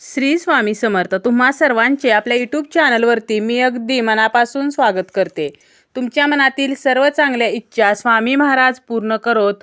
श्री स्वामी समर्थ तुम्हा सर्वांचे आपल्या यूट्यूब चॅनलवरती मी अगदी मनापासून स्वागत करते. तुमच्या मनातील सर्व चांगल्या इच्छा स्वामी महाराज पूर्ण करोत.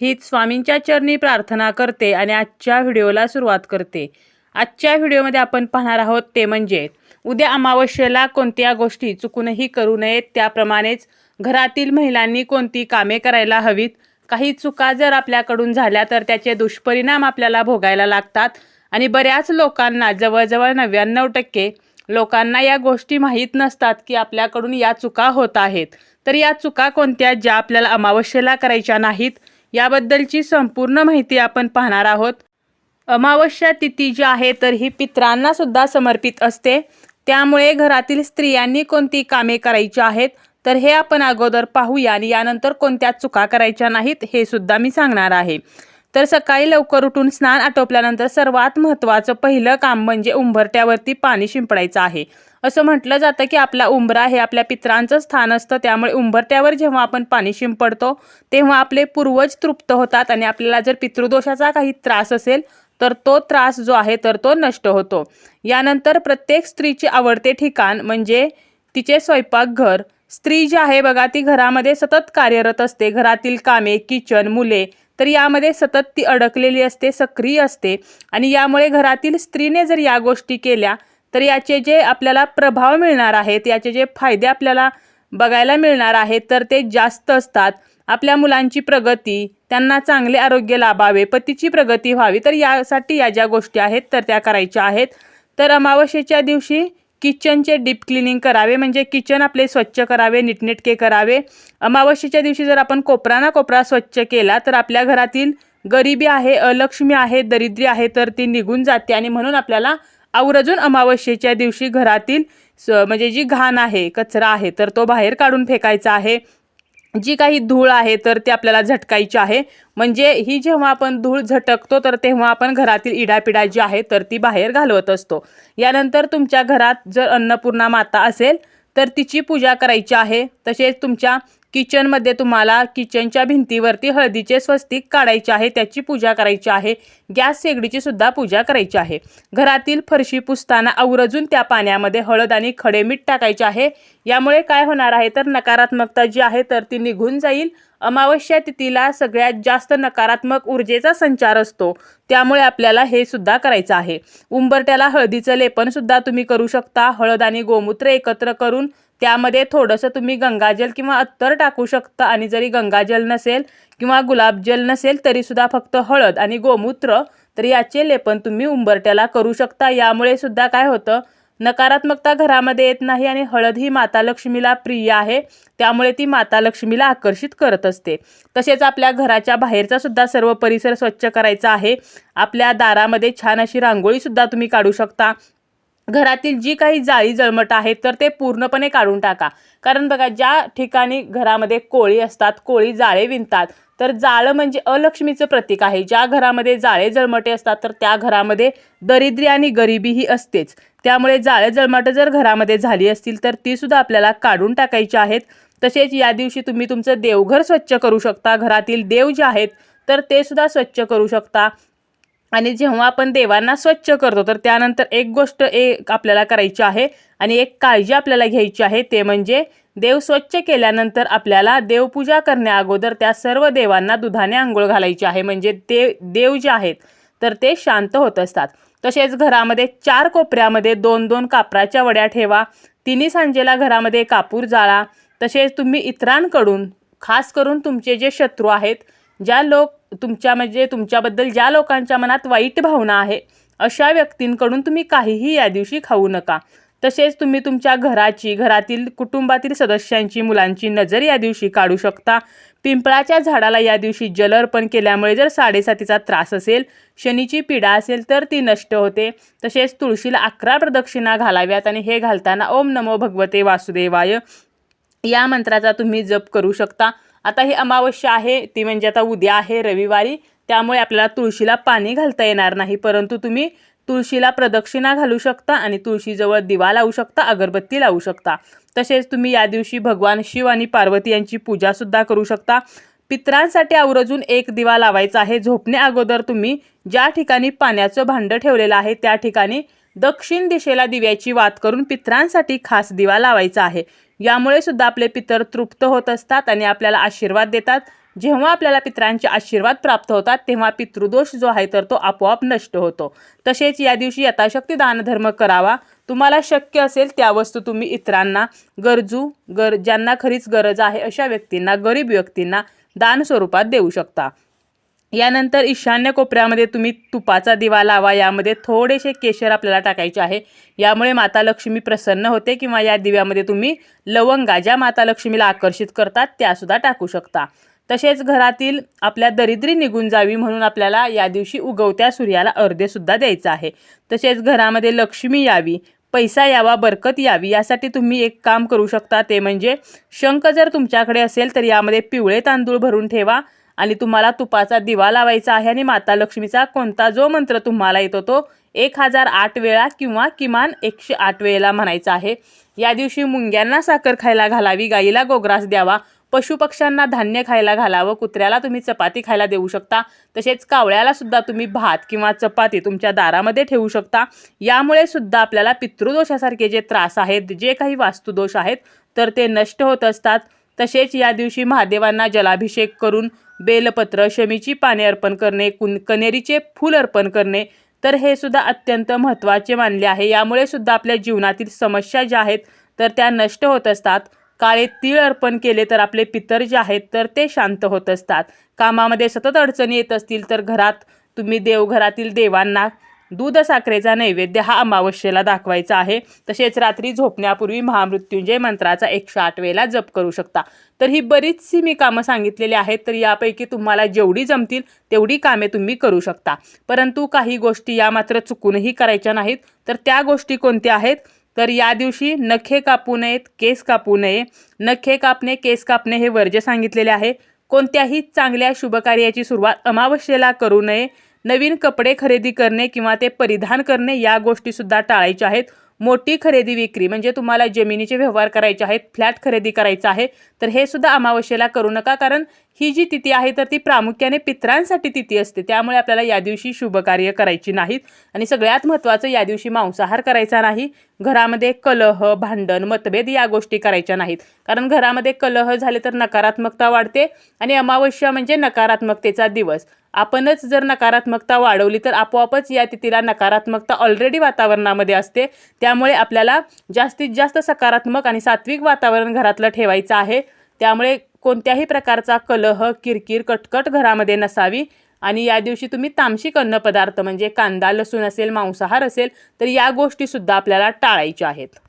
हीच स्वामींच्या चरणी प्रार्थना करते आणि आजच्या व्हिडिओला सुरुवात करते. आजच्या व्हिडिओमध्ये आपण पाहणार आहोत ते म्हणजे उद्या अमावस्येला कोणत्या गोष्टी चुकूनही करू नयेत त्याप्रमाणेच घरातील महिलांनी कोणती कामे करायला हवीत? काही चुका जर आपल्याकडून झाल्या तर त्याचे दुष्परिणाम आपल्याला भोगायला लागतात. आणि बऱ्याच लोकांना जवळजवळ नव्याण्णव टक्के लोकांना या गोष्टी माहीत नसतात की आपल्याकडून या चुका होत आहेत. तर या चुका कोणत्या ज्या आपल्याला अमावस्येला करायच्या नाहीत? याबद्दलची संपूर्ण माहिती आपण पाहणार आहोत. अमावस्या तिथी जी आहे तर ही पित्रांना सुद्धा समर्पित असते. त्यामुळे घरातील स्त्रियांनी कोणती कामे करायची आहेत? तर हे आपण अगोदर पाहूया आणि यानंतर कोणत्या चुका करायच्या नाहीत हे सुद्धा मी सांगणार आहे. तर सकाळी लवकर उठून स्नान आटोपल्यानंतर सर्वात महत्त्वाचं पहिलं काम म्हणजे उंबरट्यावरती पाणी शिंपडायचं आहे. असं म्हटलं जातं की आपला उंबरा हे आपल्या पित्रांचं स्थान असतं. त्यामुळे उंबरट्यावर जेव्हा आपण पाणी शिंपडतो तेव्हा आपले पूर्वज तृप्त होतात आणि आपल्याला जर पितृदोषाचा काही त्रास असेल तर तो त्रास जो आहे तर तो नष्ट होतो. यानंतर प्रत्येक स्त्रीचे आवडते ठिकाण म्हणजे तिचे स्वयंपाकघर. स्त्री जी आहे बघा ती घरामध्ये सतत कार्यरत असते. घरातील कामे किचन मुले तर यामध्ये सतत ती अडकलेली असते सक्रिय असते. आणि यामुळे घरातील स्त्रीने जर या गोष्टी केल्या तर याचे जे आपल्याला प्रभाव मिळणार आहेत याचे जे फायदे आपल्याला बघायला मिळणार आहेत तर ते जास्त असतात. आपल्या मुलांची प्रगती त्यांना चांगले आरोग्य लाभावे पतीची प्रगती व्हावी तर यासाठी या ज्या गोष्टी आहेत तर त्या करायच्या आहेत. तर अमावस्येच्या दिवशी किचनचे डीप क्लिनिंग करावे म्हणजे किचन आपले स्वच्छ करावे नीटनेटके करावे. अमावस्येच्या दिवशी जर आपण कोपरा ना कोपरा स्वच्छ केला तर आपल्या घरातील गरिबी आहे अलक्ष्मी आहे दरिद्री आहे तर ती निघून जाते. आणि म्हणून आपल्याला आवर्जून अमावस्येच्या दिवशी घरातील स- म्हणजे जी घाण आहे कचरा आहे तर तो बाहेर काढून फेकायचा आहे. जी काही धूळ आहे तर ती आपल्याला झटकायची आहे. म्हणजे ही जेव्हा आपण धूळ झटकतो तर तेव्हा आपण घरातील इडापिडा जी आहे तर ती बाहेर घालवत असतो. यानंतर तुमच्या घरात जर अन्नपूर्णा माता असेल तर तिची पूजा करायची आहे. तसेच तुमच्या किचनमध्ये तुम्हाला किचनच्या भिंतीवरती हळदीचे स्वस्तिक काढायचे आहे त्याची पूजा करायची आहे. गॅस शेगडीची सुद्धा पूजा करायची आहे. घरातील फरशी पुसताना आवरजून त्या पाण्यामध्ये हळद आणि खडे मीठ टाकायचे आहे. यामुळे काय होणार आहे तर नकारात्मकता जी आहे तर ती निघून जाईल. अमावस्या तिथीला सगळ्यात जास्त नकारात्मक ऊर्जेचा संचार असतो. त्यामुळे आपल्याला हे सुद्धा करायचं आहे. उंबरट्याला हळदीचं लेपन सुद्धा तुम्ही करू शकता. हळद आणि गोमूत्र एकत्र करून त्यामध्ये थोडंसं तुम्ही गंगाजल किंवा अत्तर टाकू शकता आणि जरी गंगाजल नसेल किंवा गुलाबजल नसेल तरीसुद्धा फक्त हळद आणि गोमूत्र तर याचे लेपन तुम्ही उंबरट्याला करू शकता. यामुळे सुद्धा काय होतं नकारात्मकता घरामध्ये येत नाही आणि हळद ही माता लक्ष्मीला प्रिय आहे. त्यामुळे ती माता लक्ष्मीला आकर्षित करत असते. तसेच आपल्या घराच्या बाहेरचा सुद्धा सर्व परिसर स्वच्छ करायचा आहे. आपल्या दारामध्ये छान अशी रांगोळी सुद्धा तुम्ही काढू शकता. घरातील जी काही जाळी जळमट आहेत तर ते पूर्णपणे काढून टाका. कारण बघा ज्या ठिकाणी घरामध्ये कोळी असतात कोळी जाळे विणतात तर जाळं म्हणजे अलक्ष्मीचं प्रतीक आहे. ज्या घरामध्ये जाळे जळमटे असतात तर त्या घरामध्ये दरिद्री आणि गरिबी ही असतेच. त्यामुळे जाळे जळमटं जर घरामध्ये झाली असतील तर ती सुद्धा आपल्याला काढून टाकायची आहेत. तसेच या दिवशी तुम्ही तुमचं देवघर स्वच्छ करू शकता. घरातील देव जे आहेत तर ते सुद्धा स्वच्छ करू शकता. आणि जेव्हा आपण देवांना स्वच्छ करतो तर त्यानंतर एक गोष्ट एक आपल्याला करायची आहे आणि एक काळजी आपल्याला घ्यायची आहे ते म्हणजे देव स्वच्छ केल्यानंतर आपल्याला देवपूजा करण्या अगोदर त्या सर्व देवांना दुधाने आंघोळ घालायची आहे. म्हणजे ते देव जे आहेत तर ते शांत होत असतात. तसेच घरामध्ये चार कोपऱ्यामध्ये दोन दोन कापराच्या वड्या ठेवा तिन्ही सांजेला घरामध्ये कापूर जाळा तसेच तुम्ही इतरांकडून खास करून तुमचे जे शत्रू आहेत ज्या लोक तुमच्या म्हणजे तुमच्याबद्दल ज्या लोकांच्या मनात वाईट भावना आहे अशा व्यक्तींकडून तुम्ही काहीही या दिवशी खाऊ नका. तसेच तुम्ही तुमच्या घराची घरातील कुटुंबातील सदस्यांची मुलांची नजर या दिवशी काढू शकता. पिंपळाच्या झाडाला या दिवशी जल अर्पण केल्यामुळे जर साडेसातीचा त्रास असेल शनीची पीडा असेल तर ती नष्ट होते. तसेच तुळशीला अकरा प्रदक्षिणा घालाव्यात आणि हे घालताना ओम नमो भगवते वासुदेवाय. या मंत्राचा तुम्ही जप करू शकता. आता ही अमावस्या आहे ती म्हणजे आता उद्या आहे रविवारी त्यामुळे आपल्याला तुळशीला पाणी घालता येणार नाही. परंतु तुम्ही तुळशीला प्रदक्षिणा घालू शकता आणि तुळशीजवळ दिवा लावू शकता अगरबत्ती लावू शकता. तसेच तुम्ही या दिवशी भगवान शिव आणि पार्वती यांची पूजासुद्धा करू शकता. पित्रांसाठी आवर्जून एक दिवा लावायचा आहे. झोपण्या अगोदर तुम्ही ज्या ठिकाणी पाण्याचं भांडं ठेवलेलं आहे त्या ठिकाणी दक्षिण दिशेला दिव्याची वात करून पित्रांसाठी खास दिवा लावायचा आहे. यामुळे सुद्धा आपले पितर तृप्त होत असतात आणि आपल्याला आशीर्वाद देतात. जेव्हा आपल्याला पितरांचे आशीर्वाद प्राप्त होतात तेव्हा पितृदोष जो आहे तर तो आपोआप नष्ट होतो. तसेच या दिवशी यथाशक्ती दानधर्म करावा. तुम्हाला शक्य असेल त्या वस्तू तुम्ही इतरांना गरजू गर ज्यांना खरीच गरज आहे अशा व्यक्तींना गरीब व्यक्तींना दान स्वरूपात देऊ शकता. यानंतर ईशान्य कोपऱ्यामध्ये तुम्ही तुपाचा दिवा लावा. यामध्ये थोडेसे केशर आपल्याला टाकायचे आहे. यामुळे माता लक्ष्मी प्रसन्न होते किंवा या दिव्यामध्ये तुम्ही लवंगा ज्या माता लक्ष्मीला आकर्षित करतात त्यासुद्धा टाकू शकता. तसेच घरातील आपल्या दरिद्री निघून जावी म्हणून आपल्याला या दिवशी उगवत्या सूर्याला अर्धेसुद्धा द्यायचं आहे. तसेच घरामध्ये लक्ष्मी यावी पैसा यावा बरकत यावी यासाठी तुम्ही एक काम करू शकता. ते म्हणजे शंख जर तुमच्याकडे असेल तर यामध्ये पिवळे तांदूळ भरून ठेवा. आणि तुम्हाला तुपाचा दिवा लावायचा आहे आणि माता लक्ष्मीचा कोणता जो मंत्र तुम्हाला येतो तो एक हजार आठ वेळा किंवा किमान एकशे आठ वेळेला म्हणायचा आहे. या दिवशी मुंग्यांना साखर खायला घालावी गाईला गोग्रास द्यावा पशुपक्ष्यांना धान्य खायला घालावं कुत्र्याला तुम्ही चपाती खायला देऊ शकता तसेच कावळ्याला सुद्धा तुम्ही भात किंवा चपाती तुमच्या दारामध्ये ठेवू शकता. यामुळे सुद्धा आपल्याला पितृदोषासारखे जे त्रास आहेत जे काही वास्तुदोष आहेत तर ते नष्ट होत असतात. तसेच या दिवशी महादेवांना जलाभिषेक करून बेलपत्र शमीची पाने अर्पण करणे कुन कनेरीचे फूल अर्पण करणे तर हे सुद्धा अत्यंत महत्त्वाचे मानले आहे. यामुळे सुद्धा आपल्या जीवनातील समस्या ज्या आहेत तर त्या नष्ट होत असतात. काळे तीळ अर्पण केले तर आपले पितर जे आहेत तर ते शांत होत असतात. कामामध्ये सतत अडचणी येत असतील तर घरात तुम्ही देवघरातील देवांना दूध साखरेचा नैवेद्य हा अमावस्येला दाखवायचा आहे. तसेच रात्री झोपण्यापूर्वी महामृत्युंजय मंत्राचा एकशे आठ वेळेला जप करू शकता. तर ही बरीचशी मी कामं सांगितलेली आहेत तर यापैकी तुम्हाला जेवढी जमतील तेवढी कामे तुम्ही करू शकता. परंतु काही गोष्टी या मात्र चुकूनही करायच्या नाहीत. तर त्या गोष्टी कोणत्या आहेत? तर या दिवशी नखे कापू नयेत केस कापू नये. नखे कापणे केस कापणे हे वर्ज्य सांगितलेले आहे. कोणत्याही चांगल्या शुभकार्याची सुरुवात अमावस्येला करू नये. नवीन कपडे खरेदी करणे किंवा ते परिधान करणे या गोष्टीसुद्धा टाळायच्या आहेत. मोठी खरेदी विक्री म्हणजे तुम्हाला जमिनीचे व्यवहार करायचे आहेत फ्लॅट खरेदी करायचा आहे तर हे सुद्धा अमावस्येला करू नका कारण ही जी तिथी आहे तर ती प्रामुख्याने पित्रांसाठी तिथी असते. त्यामुळे आपल्याला या दिवशी शुभकार्य करायची नाहीत आणि सगळ्यात महत्त्वाचं या दिवशी मांसाहार करायचा नाही. घरामध्ये कलह भांडण मतभेद या गोष्टी करायच्या नाहीत. कारण घरामध्ये कलह झाले तर नकारात्मकता वाढते आणि अमावस्या म्हणजे नकारात्मकतेचा दिवस. आपणच जर नकारात्मकता वाढवली तर आपोआपच या तिथीला नकारात्मकता ऑलरेडी वातावरणामध्ये असते. त्यामुळे आपल्याला जास्तीत जास्त सकारात्मक आणि सात्विक वातावरण घरातलं ठेवायचं आहे. त्यामुळे कोणत्याही प्रकारचा कलह किरकिर कटकट घरामध्ये नसावी. आणि या दिवशी तुम्ही तामसिक अन्नपदार्थ म्हणजे कांदा लसूण असेल मांसाहार असेल तर या गोष्टीसुद्धा आपल्याला टाळायच्या आहेत.